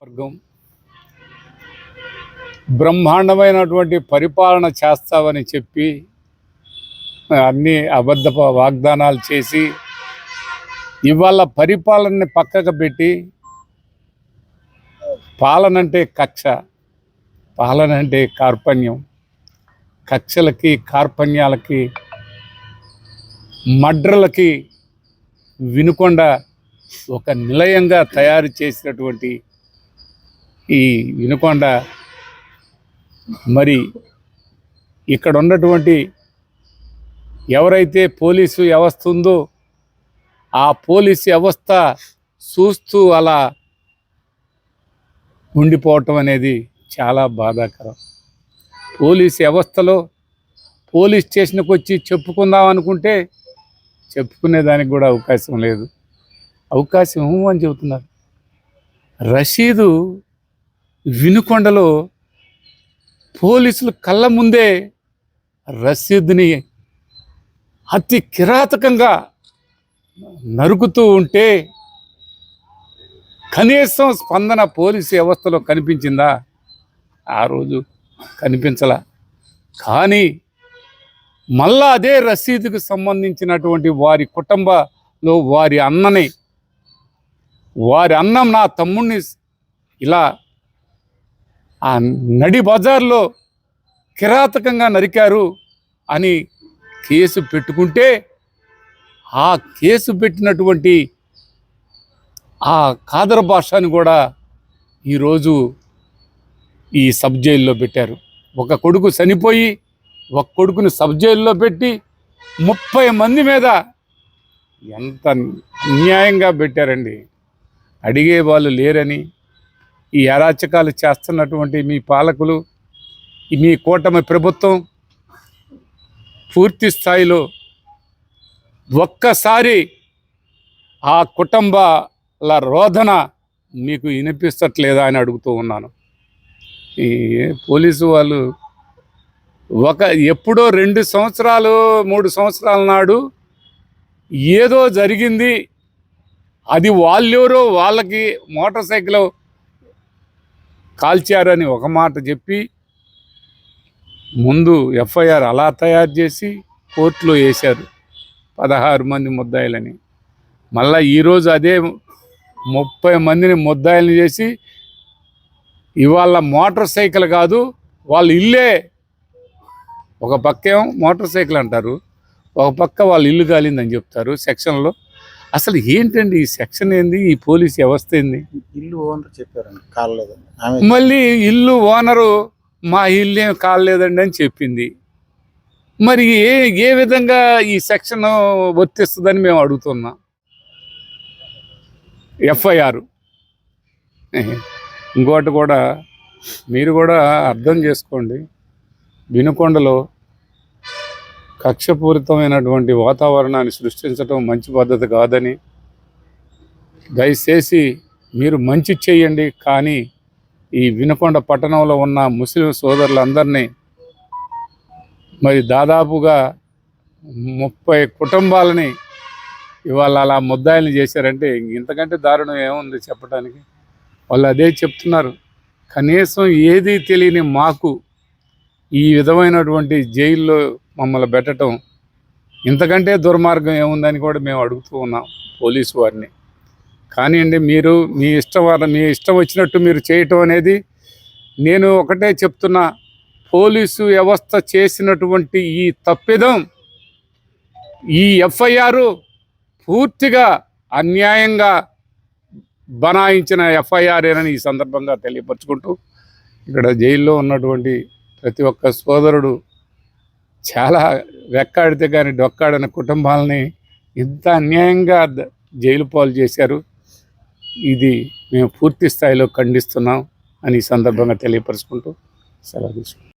వర్గం బ్రహ్మాండమైనటువంటి పరిపాలన చేస్తావని చెప్పి అన్ని అబద్ధ వాగ్దానాలు చేసి ఇవాళ పరిపాలనని పక్కకు పెట్టి పాలన అంటే కక్ష పాలన అంటే కార్పణ్యం కక్షలకి కార్పణ్యాలకి మడ్రలకి వినుకొండ ఒక నిలయంగా తయారు చేసినటువంటి ఈ వినుకొండ మరి ఇక్కడ ఉన్నటువంటి ఎవరైతే పోలీసు వ్యవస్థ ఉందో ఆ పోలీసు వ్యవస్థ చూస్తూ అలా ఉండిపోవటం అనేది చాలా బాధాకరం. పోలీస్ వ్యవస్థలో పోలీస్ స్టేషన్కి వచ్చి చెప్పుకుందాం అనుకుంటే చెప్పుకునేదానికి కూడా అవకాశం లేదు. అవకాశం అని చెబుతున్నారు. రషీదు వినుకొండలో పోలీసులు కళ్ళ ముందే రషీద్ని అతి కిరాతకంగా నరుకుతూ ఉంటే కనీసం స్పందన పోలీసు వ్యవస్థలో కనిపించిందా? ఆ రోజు కనిపించలా. కానీ మళ్ళా అదే రసీదుకు సంబంధించినటువంటి వారి కుటుంబంలో వారి అన్నని వారి అన్నం నా తమ్ముడిని ఇలా ఆ నడి బజార్లో కిరాతకంగా నరికారు అని కేసు పెట్టుకుంటే ఆ కేసు పెట్టినటువంటి ఆ కాదర భాషని కూడా ఈరోజు ఈ సబ్ జైల్లో పెట్టారు. ఒక కొడుకు చనిపోయి ఒక కొడుకుని సబ్ జైల్లో పెట్టి ముప్పై మంది మీద ఎంత అన్యాయంగా పెట్టారండి. అడిగే వాళ్ళు లేరని ఈ అరాచకాలు చేస్తున్నటువంటి మీ పాలకులు మీ కూటమి ప్రభుత్వం పూర్తి స్థాయిలో ఒక్కసారి ఆ కుటుంబాల రోధన మీకు వినిపిస్తట్లేదా అని అడుగుతూ ఉన్నాను. ఈ పోలీసు వాళ్ళు ఒక ఎప్పుడో రెండు సంవత్సరాలు మూడు సంవత్సరాల నాడు ఏదో జరిగింది అది వాళ్ళెవరో వాళ్ళకి మోటార్ సైకిల్ కాల్చారని ఒక మాట చెప్పి ముందు ఎఫ్ఐఆర్ అలా తయారు చేసి కోర్టులో వేశారు. పదహారు మంది ముద్దాయిలని. మళ్ళా ఈరోజు అదే ముప్పై మందిని ముద్దాయిలని చేసి ఇవాళ మోటార్ సైకిల్ కాదు వాళ్ళ ఇల్లే. ఒక పక్క ఏమో మోటార్ సైకిల్ అంటారు. ఒక పక్క వాళ్ళ ఇల్లు కాలిందని చెప్తారు సెక్షన్లో. అసలు ఏంటండి ఈ సెక్షన్ ఏంది? ఈ పోలీస్ వ్యవస్థ ఏంది? ఇల్లు ఓనర్ చెప్పారండి కాలేదని ఆమె మళ్ళీ ఇల్లు ఓనరు మా ఇల్లు ఏం కాలేదండి అని చెప్పింది. మరి ఏ ఏ విధంగా ఈ సెక్షన్ వర్తిస్తుందని మేము అడుగుతున్నాం. ఎఫ్ఐఆర్. ఇంకోటి కూడా మీరు కూడా అర్థం చేసుకోండి. వినుకొండలో కక్షపూరితమైనటువంటి వాతావరణాన్ని సృష్టించడం మంచి పద్ధతి కాదని దయచేసి మీరు మంచి చేయండి. కానీ ఈ వినకొండ పట్టణంలో ఉన్న ముస్లిం సోదరులందరినీ మరి దాదాపుగా ముప్పై కుటుంబాలని ఇవాళ అలా ముద్దాయిలు చేశారంటే ఇంతకంటే దారుణం ఏముంది చెప్పడానికి వాళ్ళు అదే చెప్తున్నారు. కనీసం ఏది తెలియని మాకు ఈ విధమైనటువంటి జైల్లో మమ్మల్ని పెట్టడం ఇంతకంటే దుర్మార్గం ఏముందని కూడా మేము అడుగుతూ ఉన్నాం పోలీసు వారిని. కానివ్వండి మీరు మీ ఇష్టం వారి- మీ ఇష్టం వచ్చినట్టు మీరు చేయటం అనేది నేను ఒకటే చెప్తున్నా పోలీసు వ్యవస్థ చేసినటువంటి ఈ తప్పిదం ఈ ఎఫ్ఐఆర్ పూర్తిగా అన్యాయంగా బనాయించిన ఎఫ్ఐఆర్ ఏనని ఈ సందర్భంగా తెలియపరుచుకుంటూ ఇక్కడ జైల్లో ఉన్నటువంటి ప్రతి ఒక్క సోదరుడు చాలా రెక్కాడితే కానీ డొక్కాడని కుటుంబాలని ఇంత అన్యాయంగా జైలు పాలు చేశారు. ఇది మేము పూర్తి స్థాయిలో ఖండిస్తున్నాం అని ఈ సందర్భంగా తెలియపరుచుకుంటూ సెలవు తీసుకుంటాం